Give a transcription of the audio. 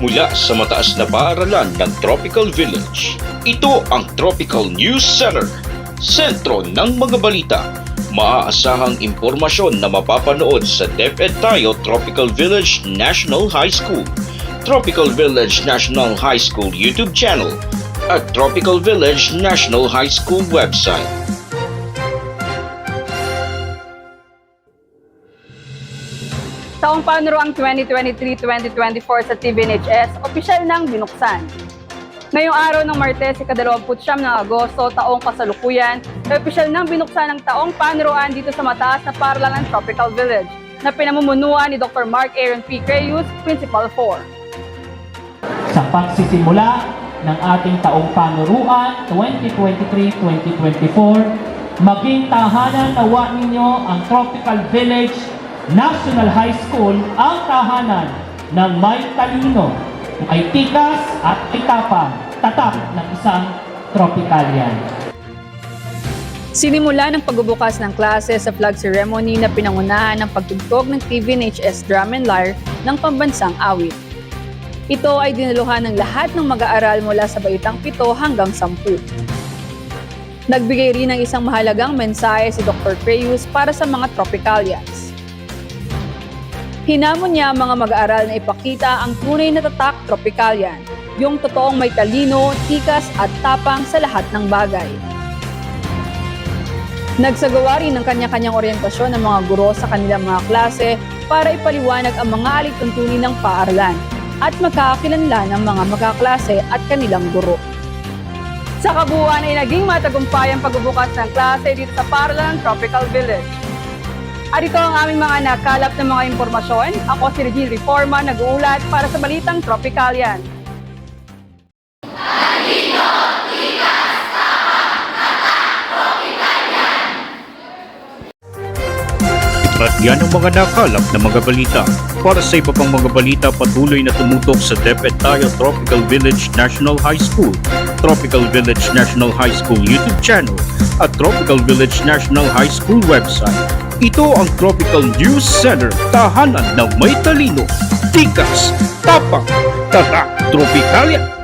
mula sa mataas na paaralan ng Tropical Village. Ito ang Tropical News Center, sentro ng mga balita. Maaasahang impormasyon na mapapanood sa DepEd tayo Tropical Village National High School, Tropical Village National High School YouTube channel, at Tropical Village National High School website. Taong panuroang 2023-2024 sa TVNHS, opisyal nang binuksan. Ngayong araw ng Martes, ikadalawamput siyam ng Agosto, taong kasalukuyan, ay opisyal nang binuksan ang taong panuroan dito sa mataas na paralan ng Tropical Village na pinamumunuan ni Dr. Mark Aaron P. Creyus, Principal 4. sa pagsisimula ng ating taong panuruan 2023-2024, maging tahanan nawa ninyo ang Tropical Village National High School ang tahanan ng may talino, may tikas at may tapang, tatak ng isang tropicalian. Sinimula ng pagbubukas ng klase sa flag ceremony na pinangunahan ng pagtugtog ng TVNHS Drum and Lyre ng pambansang awit. Ito ay dinaluhan ng lahat ng mag-aaral mula sa baitang pito hanggang sampu. Nagbigay rin ng isang mahalagang mensahe si Dr. Creyus para sa mga Tropicalians. Hinamon niya mga mag-aaral na ipakita ang tunay na tatak Tropicalian, yung totoong may talino, tikas at tapang sa lahat ng bagay. Nagsagawa rin ng kanya-kanyang oryentasyon ng mga guro sa kanilang mga klase para ipaliwanag ang mga alituntunin ng paaralan at magkakakilanlan ng mga magkaklase at kanilang guro. Sa kabuuan ay naging matagumpay ang pagbubukas ng klase dito sa paaralan ng Tropical Village. At ito ang aming mga nakalap ng mga impormasyon. Ako si Regine Reforma, nag-uulat para sa Balitang Tropicalian. At yan ang mga nakalap na mga balita. Para sa iba pang mga balita, patuloy na tumutok sa DepEd tayo Tropical Village National High School, Tropical Village National High School YouTube channel, at Tropical Village National High School website. Ito ang Tropical News Center, tahanan ng may talino, tikas, tapang, tatak, tropikalia.